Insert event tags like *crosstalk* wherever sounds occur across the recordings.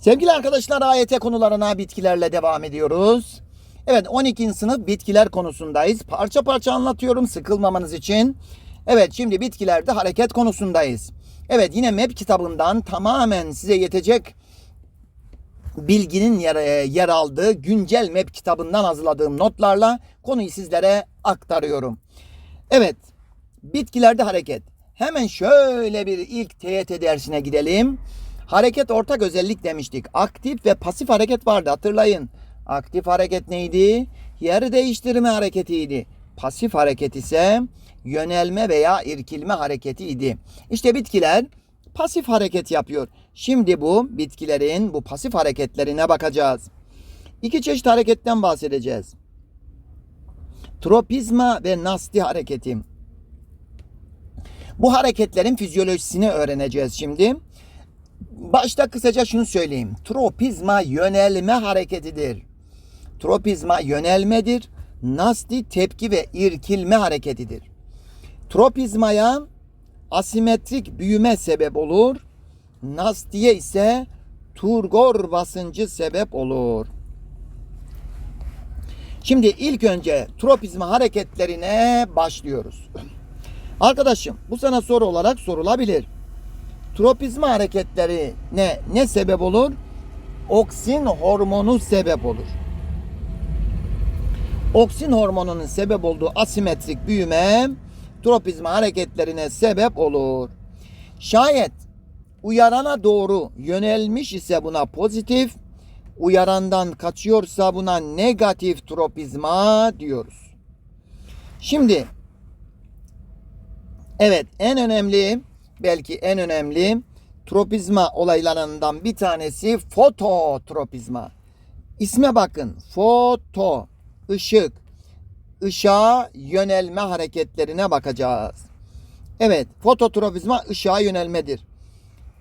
Sevgili arkadaşlar AYT konularına bitkilerle devam ediyoruz. Evet 12. sınıf bitkiler konusundayız. Parça parça anlatıyorum sıkılmamanız için. Evet şimdi bitkilerde hareket konusundayız. Evet yine MEP kitabından tamamen size yetecek bilginin yer, yer aldığı güncel MEP kitabından hazırladığım notlarla konuyu sizlere aktarıyorum. Evet bitkilerde hareket. Hemen şöyle bir ilk TYT dersine gidelim. Hareket ortak özellik demiştik. Aktif ve pasif hareket vardı hatırlayın. Aktif hareket neydi? Yer değiştirme hareketiydi. Pasif hareket ise yönelme veya irkilme hareketiydi. İşte bitkiler pasif hareket yapıyor. Şimdi bu bitkilerin bu pasif hareketlerine bakacağız. İki çeşit hareketten bahsedeceğiz. Tropizma ve nasti hareketi. Bu hareketlerin fizyolojisini öğreneceğiz şimdi. Başta kısaca şunu söyleyeyim. Tropizma yönelme hareketidir. Tropizma yönelmedir. Nasti tepki ve irkilme hareketidir. Tropizmaya asimetrik büyüme sebep olur. Nastiye ise turgor basıncı sebep olur. Şimdi ilk önce tropizma hareketlerine başlıyoruz. *clears throat* Arkadaşım bu sana soru olarak sorulabilir. Tropizma hareketleri ne ne sebep olur? Oksin hormonu sebep olur. Oksin hormonunun sebep olduğu asimetrik büyüme tropizma hareketlerine sebep olur. Şayet uyarana doğru yönelmiş ise buna pozitif, uyarandan kaçıyorsa buna negatif tropizma diyoruz. Şimdi evet en önemli belki en önemli tropizma olaylarından bir tanesi fototropizma. İsme bakın. Foto, ışık, ışığa yönelme hareketlerine bakacağız. Evet, fototropizma ışığa yönelmedir.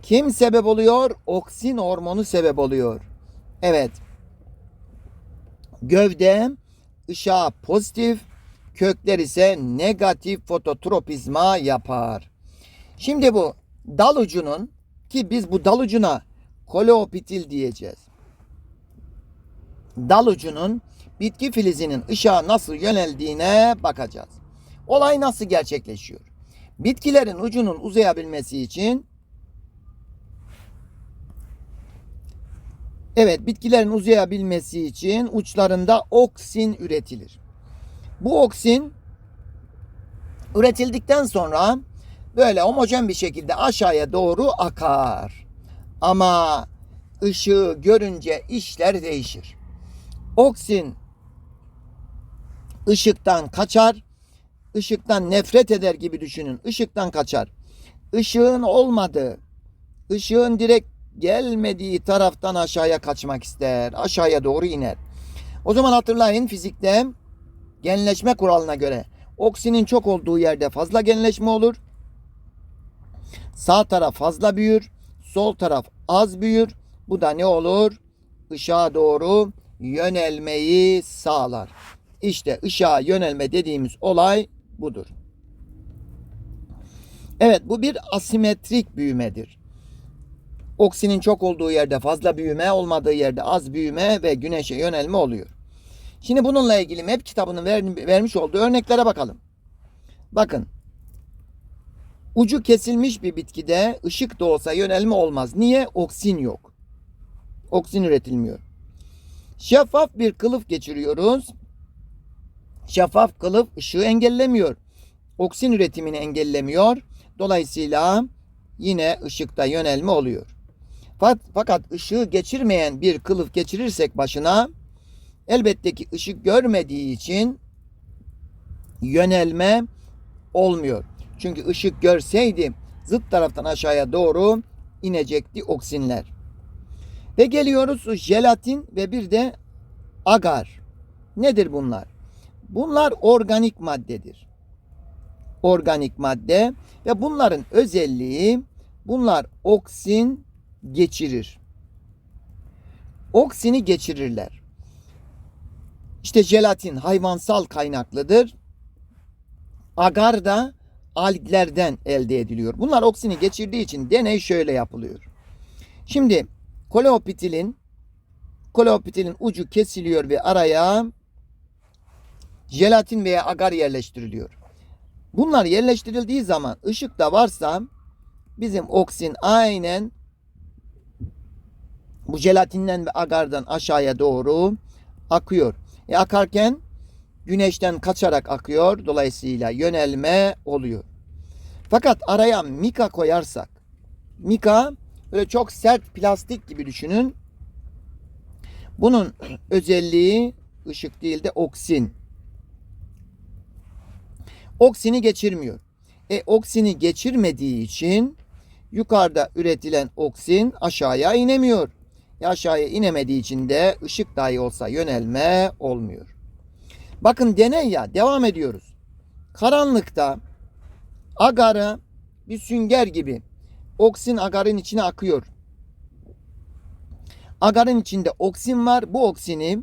Kim sebep oluyor? Oksin hormonu sebep oluyor. Evet. Gövde ışığa pozitif, kökler ise negatif fototropizma yapar. Şimdi bu dal ucunun ki biz bu dal ucuna koleopitil diyeceğiz. Dal ucunun bitki filizinin ışığa nasıl yöneldiğine bakacağız. Olay nasıl gerçekleşiyor? Bitkilerin ucunun uzayabilmesi için Evet, bitkilerin uzayabilmesi için uçlarında oksin üretilir. Bu oksin üretildikten sonra böyle homojen bir şekilde aşağıya doğru akar. Ama ışığı görünce işler değişir. Oksin ışıktan kaçar, ışıktan nefret eder gibi düşünün. Işıktan kaçar. Işığın olmadığı, ışığın direkt gelmediği taraftan aşağıya kaçmak ister. Aşağıya doğru iner. O zaman hatırlayın fizikte genleşme kuralına göre oksinin çok olduğu yerde fazla genleşme olur. Sağ taraf fazla büyür, sol taraf az büyür. Bu da ne olur? Işığa doğru yönelmeyi sağlar. İşte ışığa yönelme dediğimiz olay budur. Evet bu bir asimetrik büyümedir. Oksinin çok olduğu yerde fazla büyüme, olmadığı yerde az büyüme ve güneşe yönelme oluyor. Şimdi bununla ilgili MEP kitabının ver, vermiş olduğu örneklere bakalım. Bakın. Ucu kesilmiş bir bitkide ışık da olsa yönelme olmaz. Niye? Oksin yok. Oksin üretilmiyor. Şeffaf bir kılıf geçiriyoruz. Şeffaf kılıf ışığı engellemiyor. Oksin üretimini engellemiyor. Dolayısıyla yine ışıkta yönelme oluyor. Fakat ışığı geçirmeyen bir kılıf geçirirsek başına elbette ki ışık görmediği için yönelme olmuyor. Çünkü ışık görseydi zıt taraftan aşağıya doğru inecekti oksinler. Ve geliyoruz jelatin ve bir de agar. Nedir bunlar? Bunlar organik maddedir. Organik madde ve bunların özelliği bunlar oksin geçirir. Oksini geçirirler. İşte jelatin hayvansal kaynaklıdır. Agar da alglerden elde ediliyor. Bunlar oksini geçirdiği için deney şöyle yapılıyor. Şimdi Koleopitilin koleopitilin ucu kesiliyor ve araya jelatin veya agar yerleştiriliyor. Bunlar yerleştirildiği zaman ışık da varsa bizim oksin aynen bu jelatinden ve agardan aşağıya doğru akıyor. E akarken güneşten kaçarak akıyor. Dolayısıyla yönelme oluyor. Fakat araya mika koyarsak mika böyle çok sert plastik gibi düşünün. Bunun *clears throat* özelliği ışık değil de oksin. Oksini geçirmiyor. E oksini geçirmediği için yukarıda üretilen oksin aşağıya inemiyor. E aşağıya inemediği için de ışık dahi olsa yönelme olmuyor. Bakın deney ya devam ediyoruz. Karanlıkta agarı bir sünger gibi oksin agarın içine akıyor. Agarın içinde oksin var. Bu oksini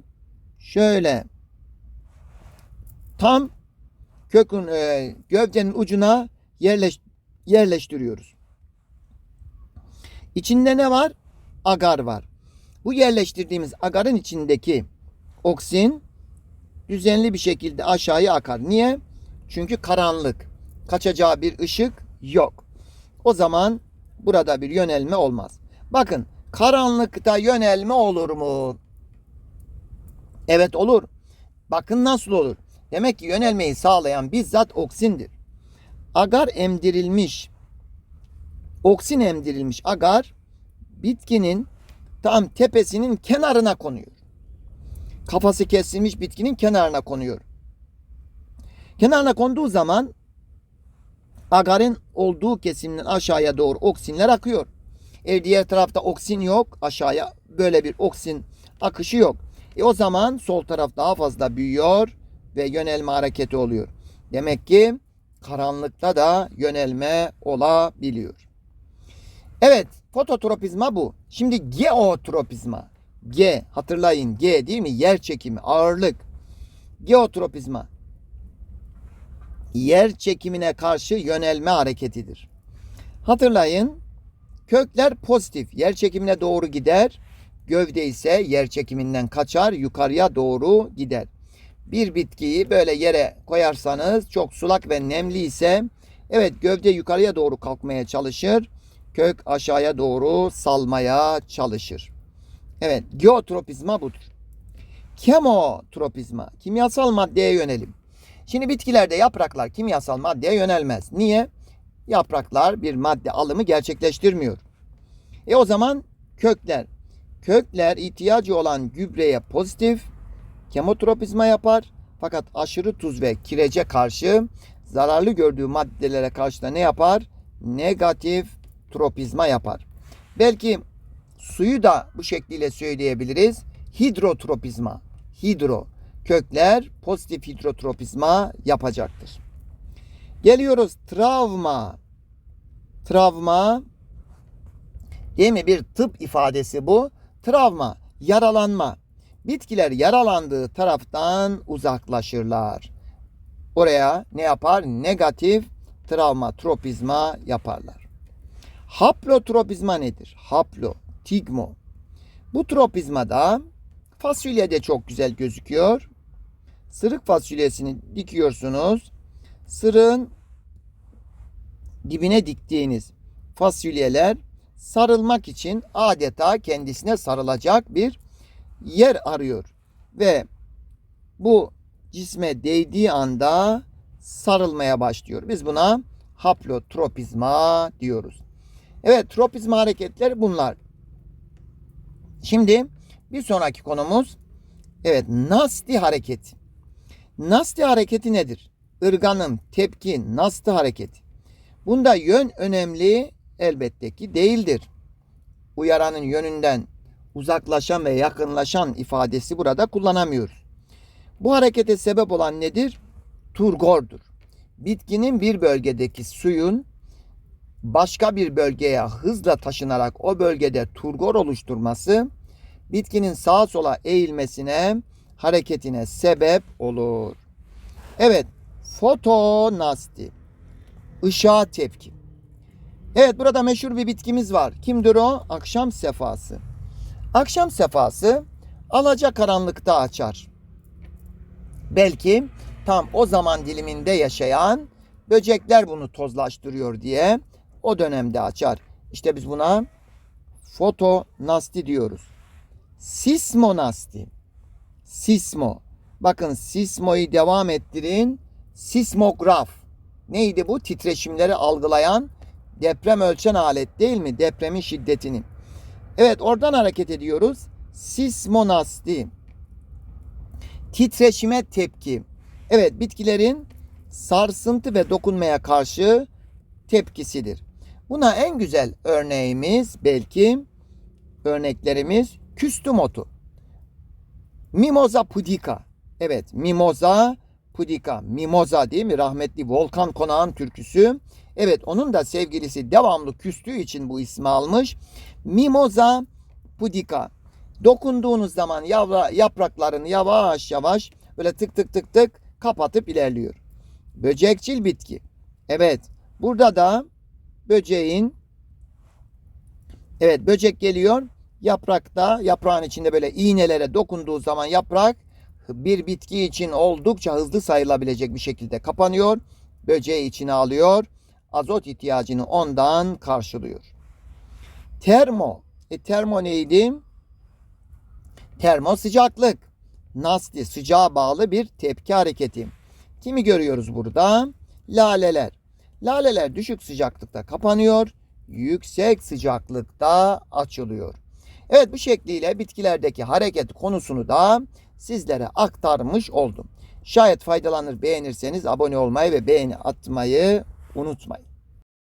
şöyle tam kökün e, gövdenin ucuna yerleş, yerleştiriyoruz. İçinde ne var? Agar var. Bu yerleştirdiğimiz agarın içindeki oksin düzenli bir şekilde aşağıya akar. Niye? Çünkü karanlık. Kaçacağı bir ışık yok. O zaman burada bir yönelme olmaz. Bakın karanlıkta yönelme olur mu? Evet olur. Bakın nasıl olur. Demek ki yönelmeyi sağlayan bizzat oksindir. Agar emdirilmiş, oksin emdirilmiş agar bitkinin tam tepesinin kenarına konuyor. Kafası kesilmiş bitkinin kenarına konuyor. Kenarına konduğu zaman agarın olduğu kesimden aşağıya doğru oksinler akıyor. E diğer tarafta oksin yok. Aşağıya böyle bir oksin akışı yok. E o zaman sol taraf daha fazla büyüyor ve yönelme hareketi oluyor. Demek ki karanlıkta da yönelme olabiliyor. Evet, fototropizma bu. Şimdi geotropizma. G hatırlayın G değil mi? Yer çekimi, ağırlık. Geotropizma. Yer çekimine karşı yönelme hareketidir. Hatırlayın kökler pozitif yer çekimine doğru gider. Gövde ise yer çekiminden kaçar yukarıya doğru gider. Bir bitkiyi böyle yere koyarsanız çok sulak ve nemli ise evet gövde yukarıya doğru kalkmaya çalışır. Kök aşağıya doğru salmaya çalışır. Evet, geotropizma budur. Kemotropizma, kimyasal maddeye yönelim. Şimdi bitkilerde yapraklar kimyasal maddeye yönelmez. Niye? Yapraklar bir madde alımı gerçekleştirmiyor. E o zaman kökler. Kökler ihtiyacı olan gübreye pozitif kemotropizma yapar. Fakat aşırı tuz ve kirece karşı zararlı gördüğü maddelere karşı da ne yapar? Negatif tropizma yapar. Belki suyu da bu şekliyle söyleyebiliriz. Hidrotropizma. Hidro. Kökler pozitif hidrotropizma yapacaktır. Geliyoruz travma. Travma değil mi? Bir tıp ifadesi bu. Travma, yaralanma. Bitkiler yaralandığı taraftan uzaklaşırlar. Oraya ne yapar? Negatif travma, tropizma yaparlar. Haplotropizma nedir? Haplo, tigmo. Bu tropizmada fasulyede çok güzel gözüküyor. Sırık fasulyesini dikiyorsunuz. Sırığın dibine diktiğiniz fasulyeler sarılmak için adeta kendisine sarılacak bir yer arıyor. Ve bu cisme değdiği anda sarılmaya başlıyor. Biz buna haplotropizma diyoruz. Evet tropizma hareketleri bunlar. Şimdi bir sonraki konumuz evet nasti hareketi. Nasti hareketi nedir? Irganım, tepki, nasti hareketi. Bunda yön önemli elbette ki değildir. Uyaranın yönünden uzaklaşan ve yakınlaşan ifadesi burada kullanamıyoruz. Bu harekete sebep olan nedir? Turgordur. Bitkinin bir bölgedeki suyun başka bir bölgeye hızla taşınarak o bölgede turgor oluşturması bitkinin sağa sola eğilmesine, hareketine sebep olur. Evet, fotonasti. Işığa tepki. Evet, burada meşhur bir bitkimiz var. Kimdir o? Akşam sefası. Akşam sefası alaca karanlıkta açar. Belki tam o zaman diliminde yaşayan böcekler bunu tozlaştırıyor diye o dönemde açar. İşte biz buna fotonasti diyoruz. Sismonasti. Sismo. Bakın sismoyu devam ettirin. Sismograf. Neydi bu? Titreşimleri algılayan deprem ölçen alet değil mi? Depremin şiddetini. Evet oradan hareket ediyoruz. Sismonasti. Titreşime tepki. Evet bitkilerin sarsıntı ve dokunmaya karşı tepkisidir. Buna en güzel örneğimiz belki örneklerimiz küstüm otu. Mimoza pudica. Evet Mimoza pudica. Mimoza değil mi? Rahmetli Volkan Konağ'ın türküsü. Evet onun da sevgilisi devamlı küstüğü için bu ismi almış. Mimoza pudica. Dokunduğunuz zaman yavra, yapraklarını yavaş yavaş böyle tık tık tık tık kapatıp ilerliyor. Böcekçil bitki. Evet burada da böceğin evet böcek geliyor yaprakta yaprağın içinde böyle iğnelere dokunduğu zaman yaprak bir bitki için oldukça hızlı sayılabilecek bir şekilde kapanıyor. Böceği içine alıyor. Azot ihtiyacını ondan karşılıyor. Termo. E, termo neydi? Termo sıcaklık. Nasti sıcağa bağlı bir tepki hareketi. Kimi görüyoruz burada? Laleler. Laleler düşük sıcaklıkta kapanıyor, yüksek sıcaklıkta açılıyor. Evet bu şekliyle bitkilerdeki hareket konusunu da sizlere aktarmış oldum. Şayet faydalanır beğenirseniz abone olmayı ve beğeni atmayı unutmayın.